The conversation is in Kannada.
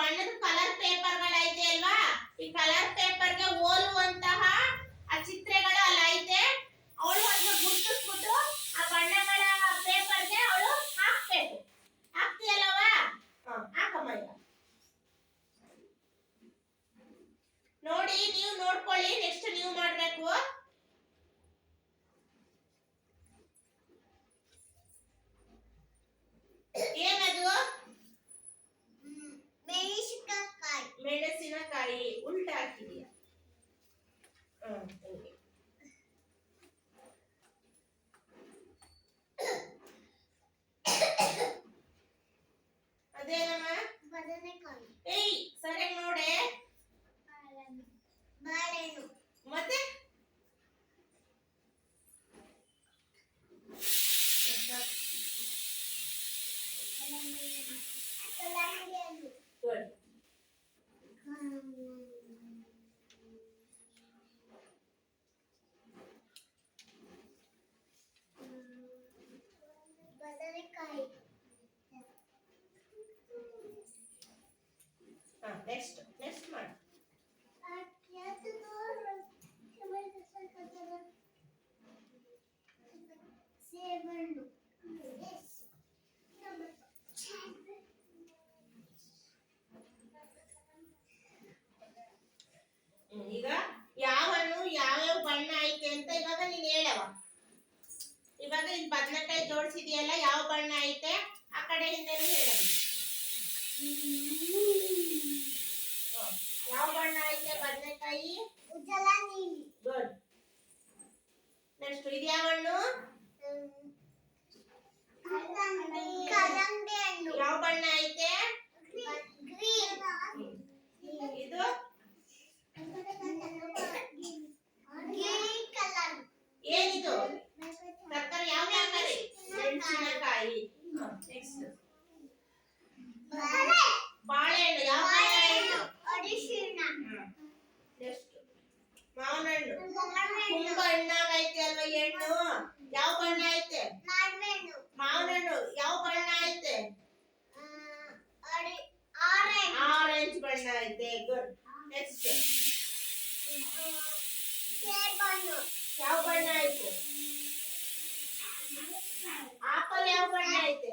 பண்ணது கலர் பேப்பர் ಹ್ಮ್ ಹಿಂಗೆ ಅದೇನಮ್ಮ ಬದನೆಕಾಯಿ ಏಯ್ ಸರಿಯಾಗಿ ನೋಡೆ ಬಾಳೆಹಣ್ಣು ಮತ್ತೆ ಕಲ್ಲಂಗಡಿ ಹಣ್ಣು ಗುಡ್ ಈಗ ಯಾವ ಹಣ್ಣು ಯಾವ್ಯಾವ ಬಣ್ಣ ಐತೆ ಅಂತ ಇವಾಗ ನೀನ್ ಹೇಳವ ಇವಾಗ ನೀನ್ ಬದನೆಕಾಯಿ ಜೋಡಿಸಿದೆಯಲ್ಲ, ಯಾವ ಬಣ್ಣ ಐತೆ? ಆ ಕಡೆಯಿಂದ ಹೇಳಮ್ಮ ಹ್ಮ್. ಯಾವ ಬಣ್ಣ ಐತೆ ಬದನೆಕಾಯಿ ಉಜ್ಜಲ ನೀಲಿ ಗುಡ್ ನೆಕ್ಸ್ಟ್ ಇದು ಯಾವ ಹಣ್ಣು ಕಲ್ಲಂಗಡಿ ಕಲ್ಲಂಗಡಿ ಹಣ್ಣು ಯಾವ ಬಣ್ಣ ಐತೆ ಗ್ರೀನ್ ಇದು ಗ್ರೀನ್ ಕಲರ್ ಏನಿದು ತರಕಾರಿ ಯಾವ ತರಕಾರಿ ಮೆಣಸಿನಕಾಯಿ ನೆಕ್ಸ್ಟ್ ಬಾಳೆಹಣ್ಣು ಯಾವ ಬಾಳೆಹಣ್ಣು ಅರಿಶಿಣ ನೆಕ್ಸ್ಟ್ ಮಾವಿನ ಹಣ್ಣು ಮಾವಿನಹಣ್ಣು ಐತೆ ಅಲ್ವಾ ಹೆಣ್ಣು? ಯಾವ ಬಣ್ಣ ಐತೆ? ಮಾವನಣ್ಣು ಯಾವ ಬಣ್ಣ ಐತೆ? ಆರೆಂಜ್. ಆರೆಂಜ್ ಬಣ್ಣ ಐತೆ. ಗುಡ್ ನೆಕ್ಸ್ಟ್ ಯಾವ ಬಣ್ಣ ಐತೆ? ಆಪಲ್ ಯಾವ ಬಣ್ಣ ಐತೆ?